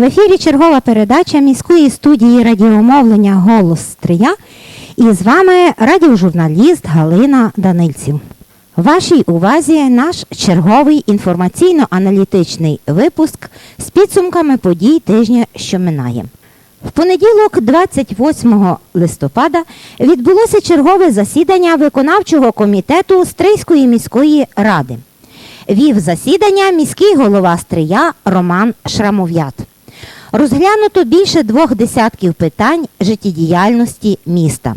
В ефірі чергова передача міської студії радіомовлення Голос Стрия. І з вами радіожурналіст Галина Данильців. Вашій увазі наш черговий інформаційно-аналітичний випуск з підсумками подій тижня, що минає. В понеділок, 28 листопада, відбулося чергове засідання виконавчого комітету Стрийської міської ради. Вів засідання міський голова Стрия Роман Шрамов'ят. Розглянуто більше двох десятків питань життєдіяльності міста.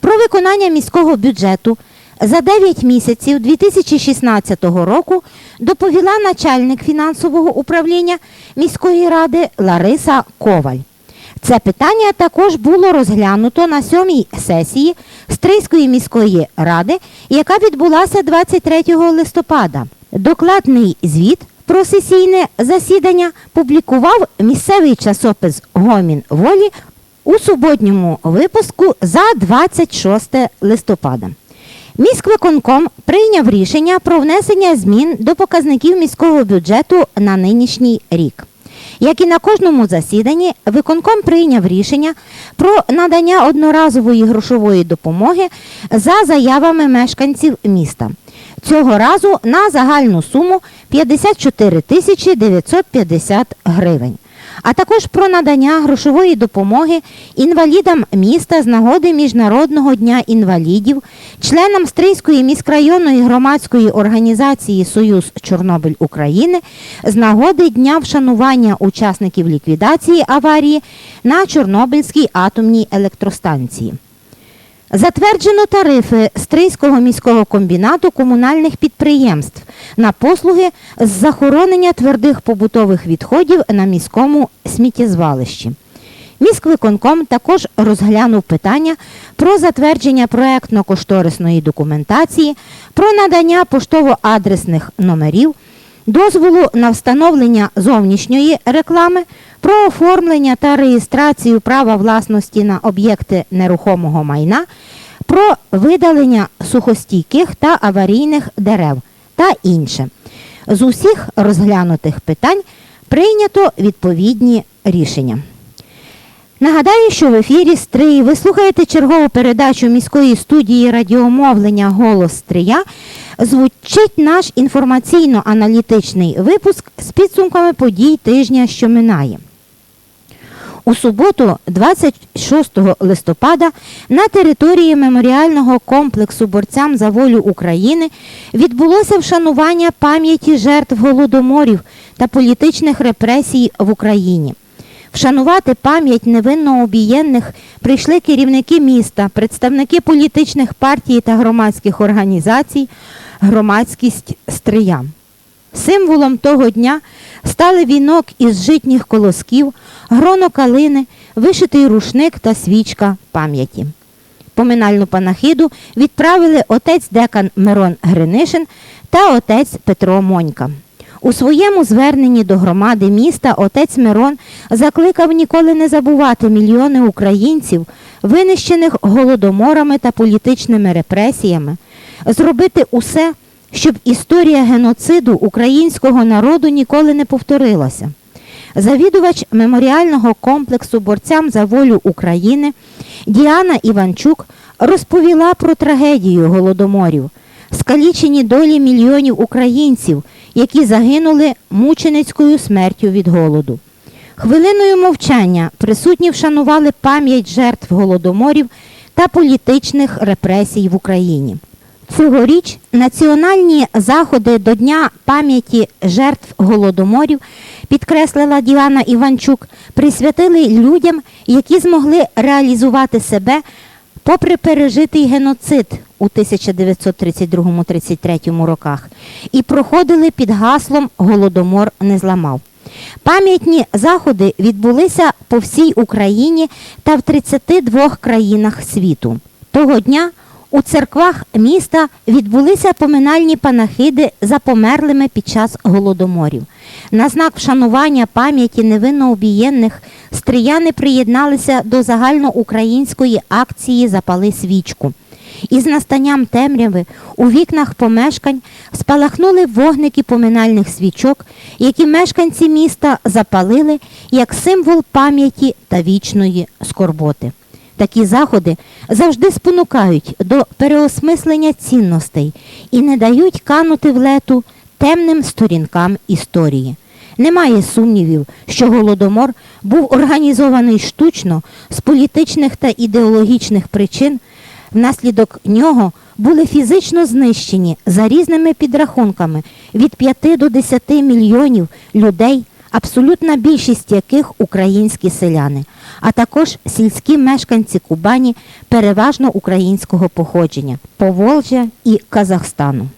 Про виконання міського бюджету за 9 місяців 2016 року доповіла начальник фінансового управління міської ради Лариса Коваль. Це питання також було розглянуто на сьомій сесії Стрийської міської ради, яка відбулася 23 листопада. Докладний звіт про сесійне засідання публікував місцевий часопис Гомін волі у суботньому випуску за 26 листопада. Міськвиконком прийняв рішення про внесення змін до показників міського бюджету на нинішній рік. Як і на кожному засіданні, виконком прийняв рішення про надання одноразової грошової допомоги за заявами мешканців міста. Цього разу на загальну суму 54 тисячі 950 гривень. А також про надання грошової допомоги інвалідам міста з нагоди Міжнародного дня інвалідів, членам Стрийської міськрайонної громадської організації Союз Чорнобиль України з нагоди Дня вшанування учасників ліквідації аварії на Чорнобильській атомній електростанції. Затверджено тарифи Стрийського міського комбінату комунальних підприємств на послуги з захоронення твердих побутових відходів на міському сміттєзвалищі. Міськвиконком також розглянув питання про затвердження проектно-кошторисної документації, про надання поштово-адресних номерів, дозволу на встановлення зовнішньої реклами, про оформлення та реєстрацію права власності на об'єкти нерухомого майна, про видалення сухостійких та аварійних дерев та інше. З усіх розглянутих питань прийнято відповідні рішення. Нагадаю, що в ефірі Стрий ви слухаєте чергову передачу міської студії радіомовлення Голос Стрия. Звучить наш інформаційно-аналітичний випуск з підсумками подій тижня, що минає. У суботу, 26 листопада, на території меморіального комплексу борцям за волю України відбулося вшанування пам'яті жертв голодоморів та політичних репресій в Україні. Вшанувати пам'ять невинно обієнних прийшли керівники міста, представники політичних партій та громадських організацій, громадськість стрия. Символом того дня стали вінок із житніх колосків, гроно калини, вишитий рушник та свічка пам'яті. Поминальну панахиду відправили отець декан Мирон Гринишин та отець Петро Монька. У своєму зверненні до громади міста отець Мирон закликав ніколи не забувати мільйони українців, винищених голодоморами та політичними репресіями, зробити усе, щоб історія геноциду українського народу ніколи не повторилася. Завідувач меморіального комплексу борцям за волю України Діана Іванчук розповіла про трагедію голодоморів, скалічені долі мільйонів українців, які загинули мученицькою смертю від голоду. Хвилиною мовчання присутні вшанували пам'ять жертв голодоморів та політичних репресій в Україні. Цьогоріч національні заходи до Дня пам'яті жертв голодоморів, підкреслила Діана Іванчук, присвятили людям, які змогли реалізувати себе попри пережитий геноцид у 1932-33 роках і проходили під гаслом Голодомор не зламав. Пам'ятні заходи відбулися по всій Україні та в 32 країнах світу. Того дня у церквах міста відбулися поминальні панахиди за померлими під час голодоморів. На знак вшанування пам'яті невинно обієнних стрияни приєдналися до загальноукраїнської акції Запали свічку. Із настанням темряви у вікнах помешкань спалахнули вогники поминальних свічок, які мешканці міста запалили як символ пам'яті та вічної скорботи. Такі заходи завжди спонукають до переосмислення цінностей і не дають канути в лету темним сторінкам історії. Немає сумнівів, що голодомор був організований штучно з політичних та ідеологічних причин. Внаслідок нього були фізично знищені за різними підрахунками від 5 до 10 мільйонів людей, абсолютна більшість яких українські селяни, а також сільські мешканці Кубані переважно українського походження, Поволжя і Казахстану.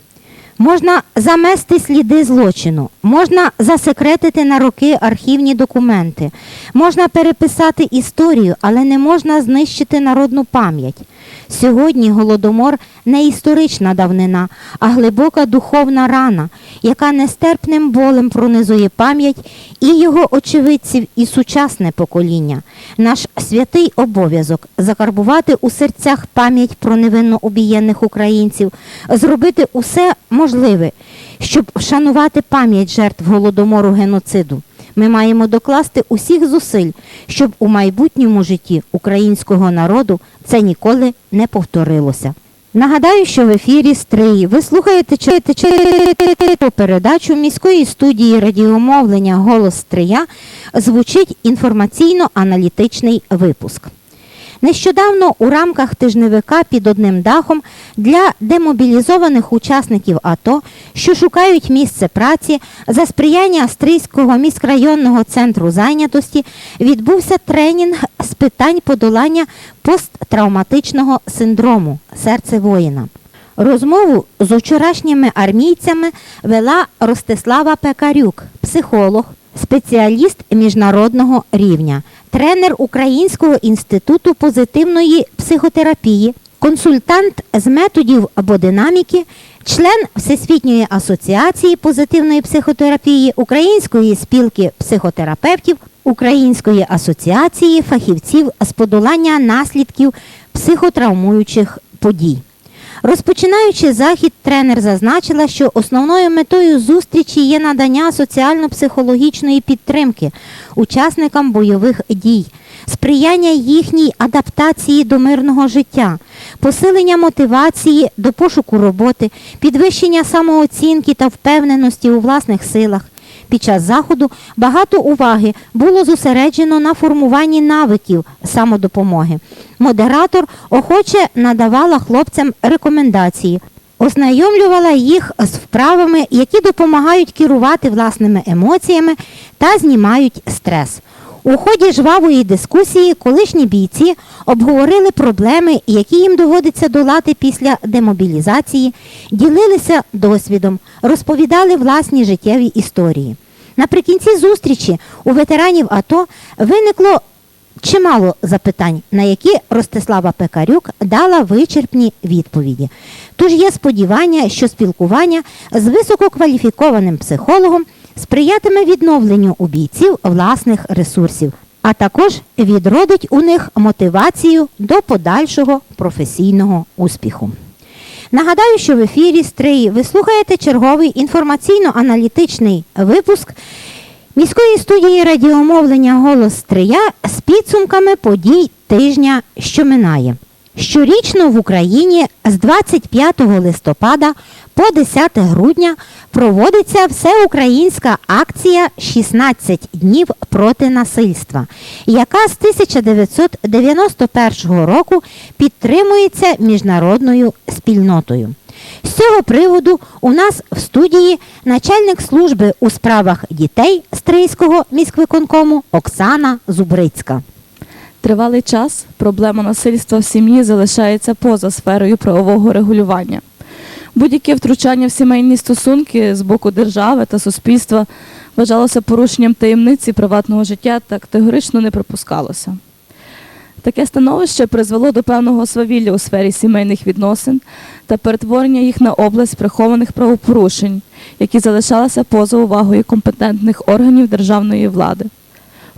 Можна замести сліди злочину, можна засекретити на роки архівні документи, можна переписати історію, але не можна знищити народну пам'ять. Сьогодні голодомор не історична давнина, а глибока духовна рана, яка нестерпним болем пронизує пам'ять і його очевидців, і сучасне покоління. Наш святий обов'язок закарбувати у серцях пам'ять про невинно обієнних українців, зробити усе можливе, щоб вшанувати пам'ять жертв голодомору геноциду. Ми маємо докласти усіх зусиль, щоб у майбутньому житті українського народу це ніколи не повторилося. Нагадаю, що в ефірі Стрий ви слухаєте передачу міської студії радіомовлення Голос Стрия звучить інформаційно-аналітичний випуск. Нещодавно у рамках тижневика під одним дахом для демобілізованих учасників АТО, що шукають місце праці, за сприяння Австрійського міськрайонного центру зайнятості відбувся тренінг з питань подолання посттравматичного синдрому серце воїна. Розмову з вчорашніми армійцями вела Ростислава Пекарюк, психолог, спеціаліст міжнародного рівня, тренер Українського інституту позитивної психотерапії, консультант з методів або динаміки, член Всесвітньої асоціації позитивної психотерапії, Української спілки психотерапевтів, Української асоціації фахівців з подолання наслідків психотравмуючих подій. Розпочинаючи захід, тренер зазначила, що основною метою зустрічі є надання соціально-психологічної підтримки учасникам бойових дій, сприяння їхній адаптації до мирного життя, посилення мотивації до пошуку роботи, підвищення самооцінки та впевненості у власних силах. Під час заходу багато уваги було зосереджено на формуванні навиків самодопомоги. Модератор охоче надавала хлопцям рекомендації, ознайомлювала їх з вправами, які допомагають керувати власними емоціями та знімають стрес. У ході жвавої дискусії колишні бійці обговорили проблеми, які їм доводиться долати після демобілізації, ділилися досвідом, розповідали власні життєві історії. Наприкінці зустрічі у ветеранів АТО виникло чимало запитань, на які Ростислава Пекарюк дала вичерпні відповіді. Тож є сподівання, що спілкування з висококваліфікованим психологом сприятиме відновленню у бійців власних ресурсів, а також відродить у них мотивацію до подальшого професійного успіху. Нагадаю, що в ефірі Стрий ви слухаєте черговий інформаційно-аналітичний випуск міської студії радіомовлення Голос Стрия з підсумками подій тижня, що минає. Щорічно в Україні з 25 листопада по 10 грудня проводиться всеукраїнська акція «16 днів проти насильства, яка з 1991 року підтримується міжнародною спільнотою. З цього приводу у нас в студії начальник служби у справах дітей Стрийського міськвиконкому Оксана Зубрицька. Тривалий час проблема насильства в сім'ї залишається поза сферою правового регулювання. Будь-яке втручання в сімейні стосунки з боку держави та суспільства вважалося порушенням таємниці приватного життя та категорично не припускалося. Таке становище призвело до певного свавілля у сфері сімейних відносин та перетворення їх на область прихованих правопорушень, які залишалися поза увагою компетентних органів державної влади.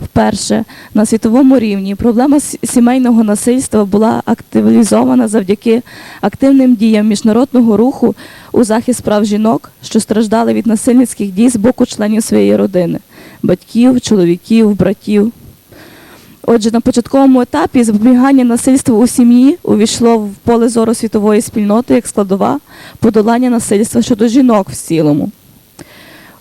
Вперше на світовому рівні проблема сімейного насильства була активізована завдяки активним діям міжнародного руху у захист прав жінок, що страждали від насильницьких дій з боку членів своєї родини батьків, чоловіків, братів. Отже, на початковому етапі запобігання насильству у сім'ї увійшло в поле зору світової спільноти як складова подолання насильства щодо жінок в цілому.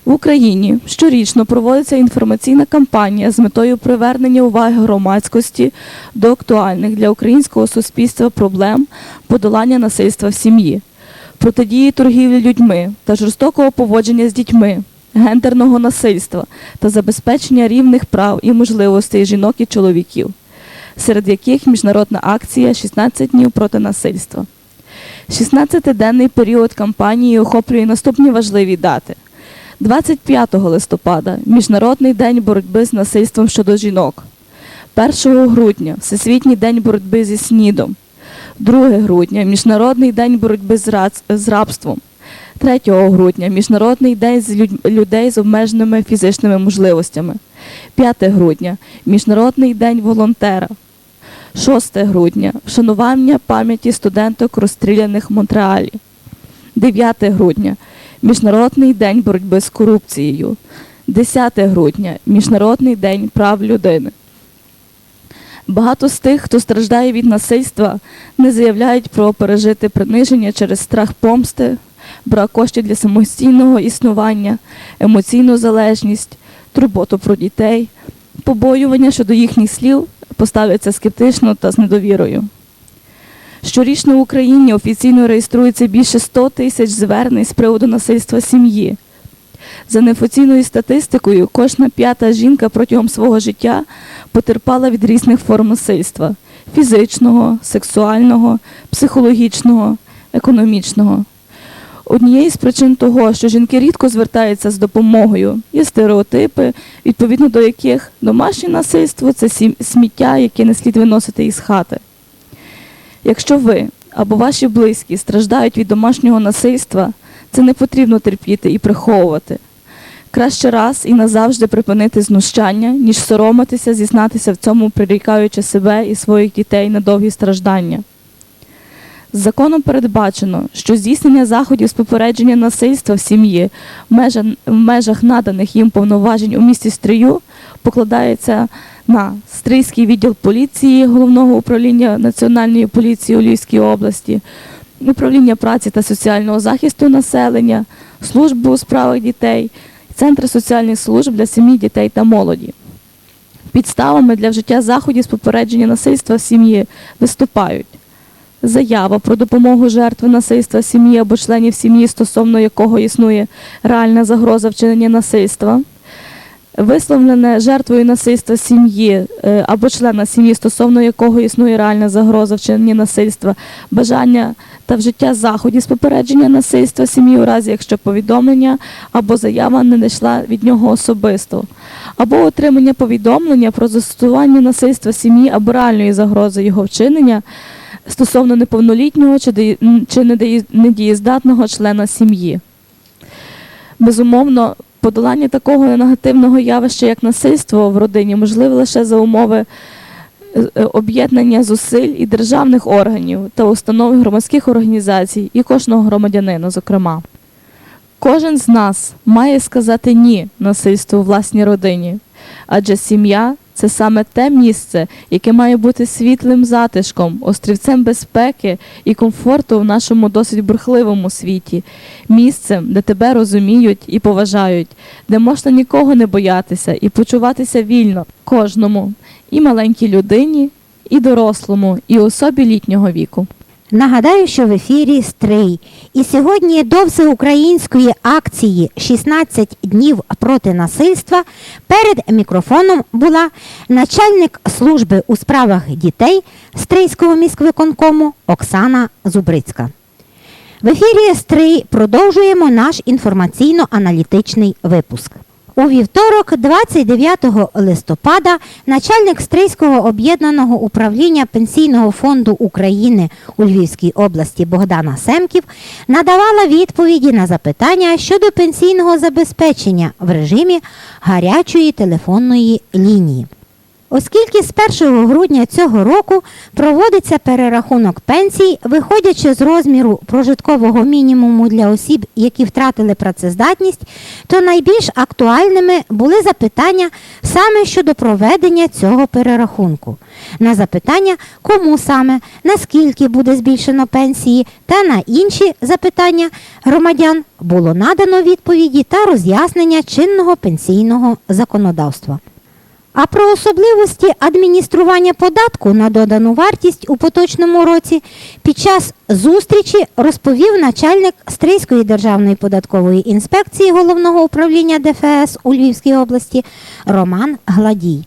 В Україні щорічно проводиться інформаційна кампанія з метою привернення уваги громадськості до актуальних для українського суспільства проблем подолання насильства в сім'ї, протидії торгівлі людьми та жорстокого поводження з дітьми, гендерного насильства та забезпечення рівних прав і можливостей жінок і чоловіків, серед яких міжнародна акція «16 днів проти насильства. 16-денний період кампанії охоплює наступні важливі дати. 25 листопада Міжнародний день боротьби з насильством щодо жінок. 1 грудня Всесвітній день боротьби зі СНІДом. 2 грудня Міжнародний день боротьби з, рабством. 3 грудня Міжнародний день з людей з обмеженими фізичними можливостями. 5 грудня Міжнародний день волонтера. 6 грудня вшанування пам'яті студенток розстріляних в Монреалі. 9 грудня Міжнародний день боротьби з корупцією. 10 грудня Міжнародний день прав людини. Багато з тих, хто страждає від насильства, не заявляють про пережити приниження через страх помсти, брак коштів для самостійного існування, емоційну залежність, турботу про дітей, побоювання щодо їхніх слів поставляться скептично та з недовірою. Щорічно в Україні офіційно реєструється більше 100 тисяч звернень з приводу насильства сім'ї. За неофіційною статистикою, кожна п'ята жінка протягом свого життя потерпала від різних форм насильства фізичного, сексуального, психологічного, економічного. Однією з причин того, що жінки рідко звертаються з допомогою, є стереотипи, відповідно до яких домашнє насильство це сміття, яке не слід виносити із хати. Якщо ви або ваші близькі страждають від домашнього насильства, це не потрібно терпіти і приховувати. Краще раз і назавжди припинити знущання, ніж соромитися, зізнатися в цьому, прирікаючи себе і своїх дітей на довгі страждання. Законом передбачено, що здійснення заходів з попередження насильства в сім'ї в межах, наданих їм повноважень у місті Стрию покладається на Стрийський відділ поліції Головного управління Національної поліції у Львівській області, управління праці та соціального захисту населення, службу у справах дітей, Центр соціальних служб для сім'ї, дітей та молоді. Підставами для вжиття заходів з попередження насильства в сім'ї виступають заява про допомогу жертви насильства сім'ї або членів сім'ї, стосовно якого існує реальна загроза вчинення насильства, висловлене жертвою насильства сім'ї е, або члена сім'ї, стосовно якого існує реальна загроза вчинення насильства, бажання та вжиття заходів з попередження насильства сім'ї у разі, якщо повідомлення або заява не надійшла від нього особисто, або отримання повідомлення про застосування насильства сім'ї або реальної загрози його вчинення стосовно неповнолітнього чи, недієздатного члена сім'ї. Безумовно, подолання такого негативного явища, як насильство в родині, можливе лише за умови е, об'єднання зусиль і державних органів та установ громадських організацій, і кожного громадянина, зокрема. Кожен з нас має сказати ні насильству у власній родині, адже сім'я це саме те місце, яке має бути світлим затишком, острівцем безпеки і комфорту в нашому досить бурхливому світі, місцем, де тебе розуміють і поважають, де можна нікого не боятися і почуватися вільно кожному, і маленькій людині, і дорослому, і особі літнього віку. Нагадаю, що в ефірі Стрий. І сьогодні до всеукраїнської акції «16 днів проти насильства перед мікрофоном була начальник служби у справах дітей Стрийського міськвиконкому Оксана Зубрицька. В ефірі Стрий продовжуємо наш інформаційно-аналітичний випуск. У вівторок, 29 листопада, начальник Стрийського об'єднаного управління Пенсійного фонду України у Львівській області Богдана Семків надавала відповіді на запитання щодо пенсійного забезпечення в режимі гарячої телефонної лінії. Оскільки з 1 грудня цього року проводиться перерахунок пенсій, виходячи з розміру прожиткового мінімуму для осіб, які втратили працездатність, то найбільш актуальними були запитання саме щодо проведення цього перерахунку. На запитання, кому саме, наскільки буде збільшено пенсії, та на інші запитання громадян було надано відповіді та роз'яснення чинного пенсійного законодавства. А про особливості адміністрування податку на додану вартість у поточному році під час зустрічі розповів начальник Стрийської державної податкової інспекції головного управління ДФС у Львівській області Роман Гладій.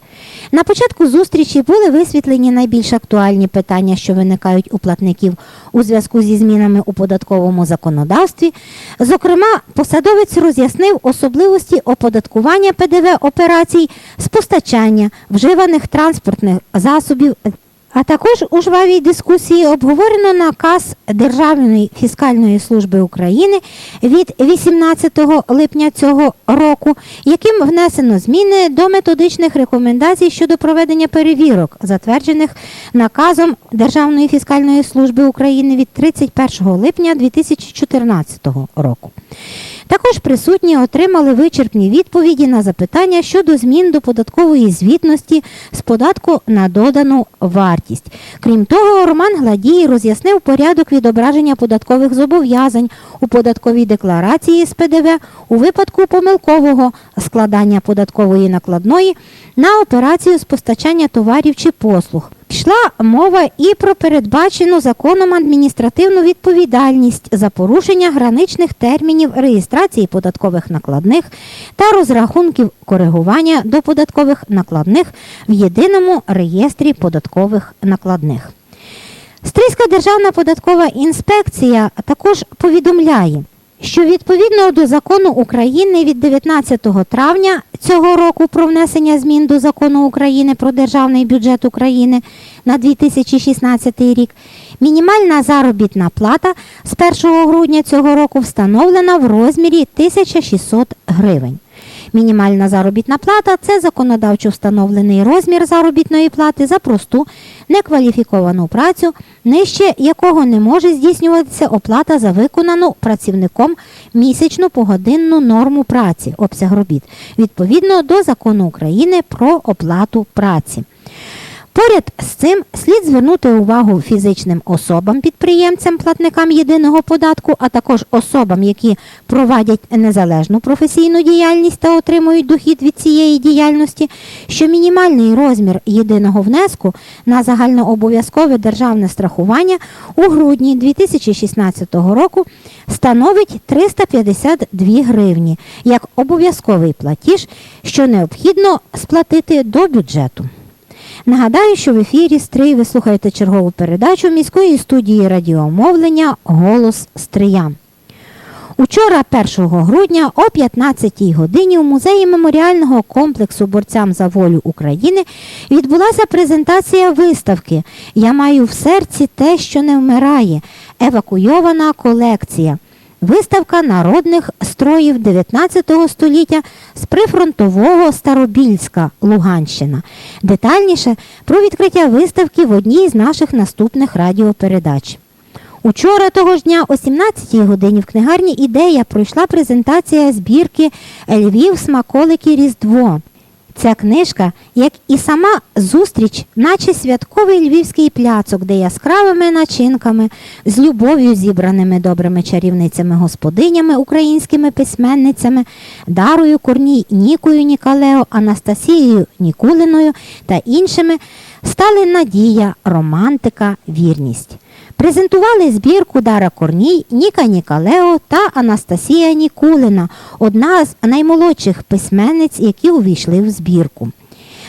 На початку зустрічі були висвітлені найбільш актуальні питання, що виникають у платників у зв'язку зі змінами у податковому законодавстві. Зокрема, посадовець роз'яснив особливості оподаткування ПДВ операцій з постачання вживаних транспортних засобів. А також у жвавій дискусії обговорено наказ Державної фіскальної служби України від 18 липня цього року, яким внесено зміни до методичних рекомендацій щодо проведення перевірок, затверджених наказом Державної фіскальної служби України від 31 липня 2014 року. Також присутні отримали вичерпні відповіді на запитання щодо змін до податкової звітності з податку на додану вартість. Крім того, Роман Гладій роз'яснив порядок відображення податкових зобов'язань у податковій декларації з ПДВ у випадку помилкового складання податкової накладної на операцію з постачання товарів чи послуг. Йшла мова і про передбачену законом адміністративну відповідальність за порушення граничних термінів реєстрації податкових накладних та розрахунків коригування до податкових накладних в єдиному реєстрі податкових накладних. Стрийська державна податкова інспекція також повідомляє, що відповідно до закону України від 19 травня цього року про внесення змін до закону України про державний бюджет України на 2016 рік, мінімальна заробітна плата з 1 грудня цього року встановлена в розмірі 1600 гривень. Мінімальна заробітна плата це законодавчо встановлений розмір заробітної плати за просту некваліфіковану працю, нижче якого не може здійснюватися оплата за виконану працівником місячну погодинну норму праці, обсяг робіт, відповідно до закону України про оплату праці. Поряд з цим слід звернути увагу фізичним особам, підприємцям, платникам єдиного податку, а також особам, які провадять незалежну професійну діяльність та отримують дохід від цієї діяльності, що мінімальний розмір єдиного внеску на загальнообов'язкове державне страхування у грудні 2016 року становить 352 гривні як обов'язковий платіж, що необхідно сплатити до бюджету. Нагадаю, що в ефірі Стрий ви слухаєте чергову передачу міської студії радіомовлення Голос Стрия. Учора, 1 грудня, о 15 годині у музеї меморіального комплексу борцям за волю України відбулася презентація виставки Я маю в серці те, що не вмирає. Евакуйована колекція. Виставка народних строїв 19 століття з прифронтового Старобільська, Луганщина. Детальніше про відкриття виставки в одній з наших наступних радіопередач. Учора того ж дня о 17-й годині в книгарні Ідея пройшла презентація збірки Львів смаколики Різдво. Ця книжка, як і сама зустріч, наче святковий львівський пляцок, де яскравими начинками, з любов'ю зібраними добрими чарівницями господинями, українськими письменницями, Дарою Корній, Нікою Нікалео, Анастасією Нікулиною та іншими, стали надія, романтика, вірність. Презентували збірку Дара Корній, Ніка Нікалео та Анастасія Нікулина, одна з наймолодших письменниць, які увійшли в збірку.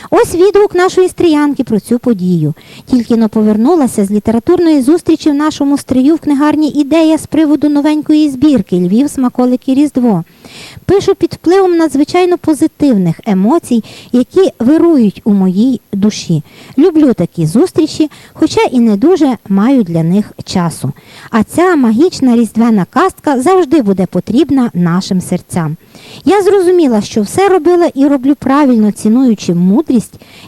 Ось відгук нашої стріянки про цю подію. Тільки но повернулася з літературної зустрічі в нашому стрію в книгарні ідея з приводу новенької збірки Львів смаколики Різдво. Пишу під впливом надзвичайно позитивних емоцій, які вирують у моїй душі. Люблю такі зустрічі, хоча і не дуже маю для них часу. А ця магічна різдвяна кастка завжди буде потрібна нашим серцям. Я зрозуміла, що все робила і роблю правильно, цінуючи мудрість,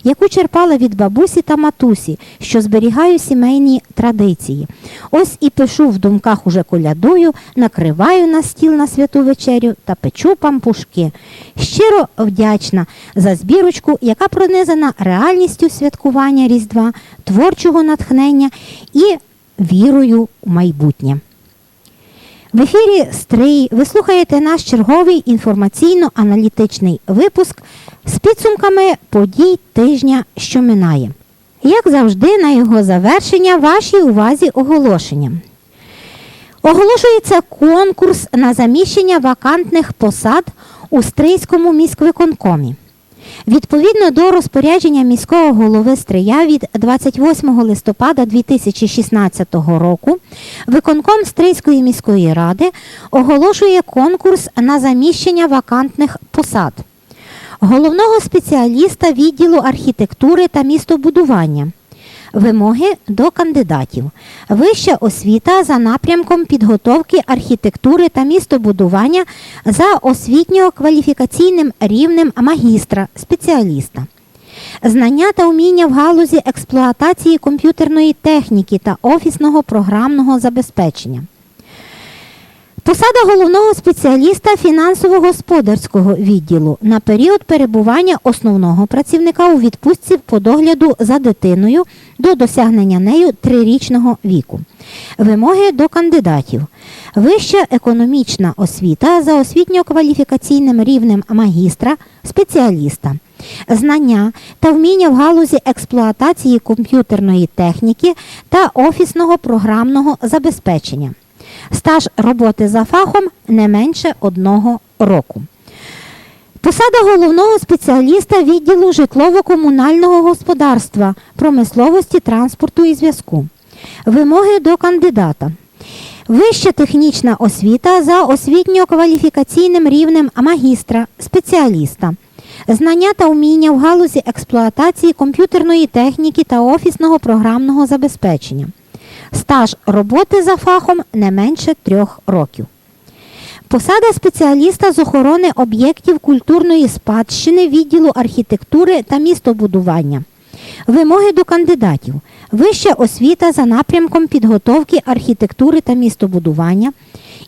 яку черпала від бабусі та матусі, що зберігаю сімейні традиції. Ось і пишу в думках уже колядую, накриваю на стіл на святу вечерю та печу пампушки. Щиро вдячна за збірочку, яка пронизана реальністю святкування Різдва, творчого натхнення і вірою у майбутнє. В ефірі Стрий ви слухаєте наш черговий інформаційно-аналітичний випуск з підсумками подій тижня, що минає. Як завжди, на його завершення вашій увазі оголошення. Оголошується конкурс на заміщення вакантних посад у Стрийському міськвиконкомі. Відповідно до розпорядження міського голови Стрия від 28 листопада 2016 року, виконком Стрийської міської ради оголошує конкурс на заміщення вакантних посад головного спеціаліста відділу архітектури та містобудування. Вимоги до кандидатів. Вища освіта за напрямком підготовки архітектури та містобудування за освітньо-кваліфікаційним рівнем магістра, спеціаліста. Знання та вміння в галузі експлуатації комп'ютерної техніки та офісного програмного забезпечення. Посада головного спеціаліста фінансово-господарського відділу на період перебування основного працівника у відпустці по догляду за дитиною до досягнення нею трирічного віку. Вимоги до кандидатів. Вища економічна освіта за освітньо-кваліфікаційним рівнем магістра, спеціаліста. Знання та вміння в галузі експлуатації комп'ютерної техніки та офісного програмного забезпечення. Стаж роботи за фахом не менше одного року. Посада головного спеціаліста відділу житлово-комунального господарства, промисловості, транспорту і зв'язку. Вимоги до кандидата. Вища технічна освіта за освітньо-кваліфікаційним рівнем магістра, спеціаліста. Знання та вміння в галузі експлуатації комп'ютерної техніки та офісного програмного забезпечення. Стаж роботи за фахом не менше трьох років. Посада спеціаліста з охорони об'єктів культурної спадщини відділу архітектури та містобудування. Вимоги до кандидатів. Вища освіта за напрямком підготовки архітектури та містобудування.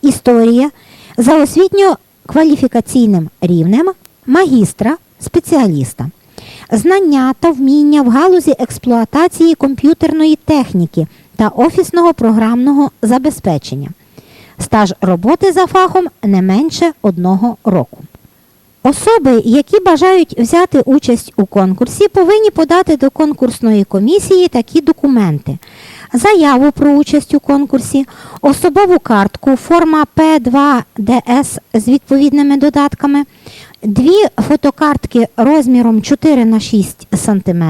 Історія за освітньо-кваліфікаційним рівнем магістра, спеціаліста. Знання та вміння в галузі експлуатації комп'ютерної техніки та офісного програмного забезпечення. Стаж роботи за фахом не менше одного року. Особи, які бажають взяти участь у конкурсі, повинні подати до конкурсної комісії такі документи: заяву про участь у конкурсі, особову картку, форма П2ДС з відповідними додатками, дві фотокартки розміром 4 на 6 см,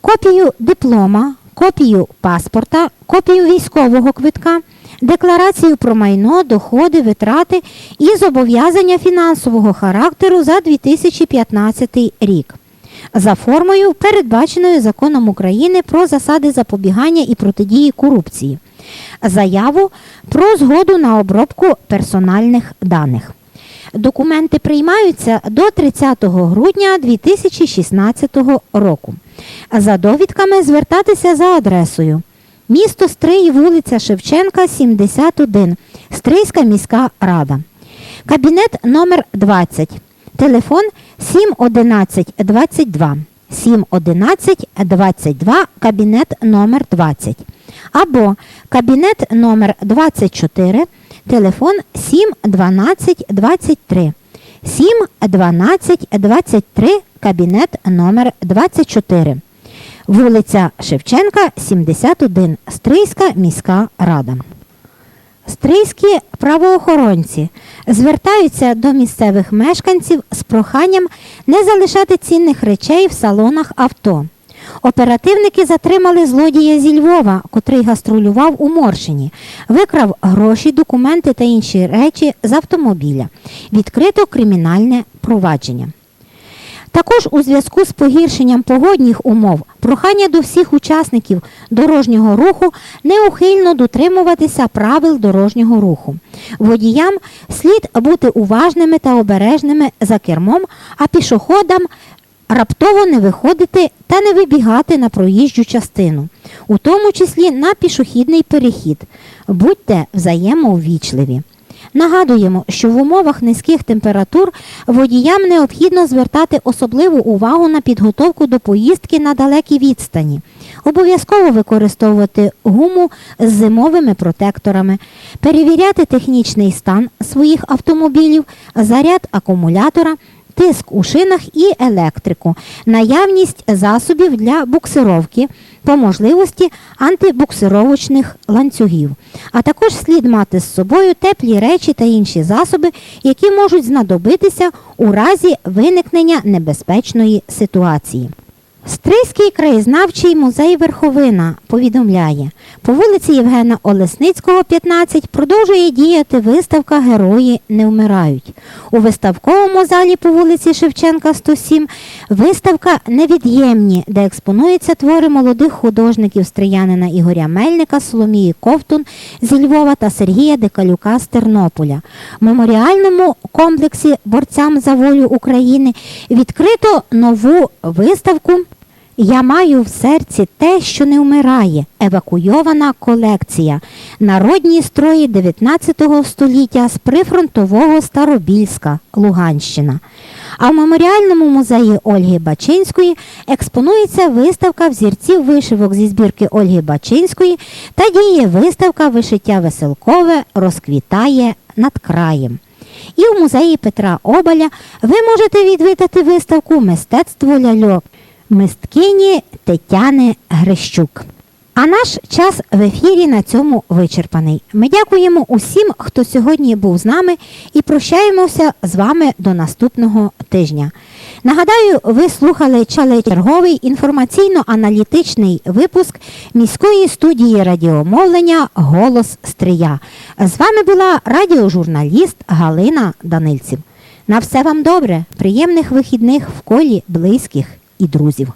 копію диплома, копію паспорта, копію військового квитка, декларацію про майно, доходи, витрати і зобов'язання фінансового характеру за 2015 рік. За формою, передбаченою законом України про засади запобігання і протидії корупції, заяву про згоду на обробку персональних даних. Документи приймаються до 30 грудня 2016 року. За довідками звертатися за адресою. Місто Стрий, вулиця Шевченка, 71, Стрийська міська рада. Кабінет номер 20. Телефон 711 22. 711 22, кабінет номер 20. Або кабінет номер 24, телефон 712 23. 712 23, кабінет номер 24. Вулиця Шевченка, 71, Стрийська міська рада. Стрийські правоохоронці звертаються до місцевих мешканців з проханням не залишати цінних речей в салонах авто. Оперативники затримали злодія зі Львова, котрий гастролював у Моршині, викрав гроші, документи та інші речі з автомобіля. Відкрито кримінальне провадження. Також у зв'язку з погіршенням погодних умов прохання до всіх учасників дорожнього руху неухильно дотримуватися правил дорожнього руху. Водіям слід бути уважними та обережними за кермом, а пішоходам раптово не виходити та не вибігати на проїжджу частину, у тому числі на пішохідний перехід. Будьте взаємоувічливі. Нагадуємо, що в умовах низьких температур водіям необхідно звертати особливу увагу на підготовку до поїздки на далекій відстані. Обов'язково використовувати гуму з зимовими протекторами, перевіряти технічний стан своїх автомобілів, заряд акумулятора, тиск у шинах і електрику, наявність засобів для буксировки, по можливості антибуксировочних ланцюгів. А також слід мати з собою теплі речі та інші засоби, які можуть знадобитися у разі виникнення небезпечної ситуації. Стрийський краєзнавчий музей Верховина повідомляє, по вулиці Євгена Олесницького, 15 продовжує діяти виставка Герої не вмирають. У виставковому залі по вулиці Шевченка, 107 виставка Невід'ємні, де експонуються твори молодих художників Стріянина Ігоря Мельника, Соломії Ковтун зі Львова та Сергія Декалюка з Тернополя. В меморіальному комплексі борцям за волю України відкрито нову виставку. Я маю в серці те, що не вмирає. Евакуйована колекція. Народні строї 19 століття з прифронтового Старобільська, Луганщина. А в меморіальному музеї Ольги Бачинської експонується виставка взірців вишивок зі збірки Ольги Бачинської та діє виставка Вишиття веселкове розквітає над краєм. І в музеї Петра Обаля ви можете відвідати виставку Мистецтво ляльок мисткині Тетяни Грищук. А наш час в ефірі на цьому вичерпаний. Ми дякуємо усім, хто сьогодні був з нами, і прощаємося з вами до наступного тижня. Нагадаю, ви слухали черговий інформаційно-аналітичний випуск міської студії радіомовлення Голос Стрия. З вами була радіожурналіст Галина Данильців. На все вам добре, приємних вихідних в колі близьких і друзів.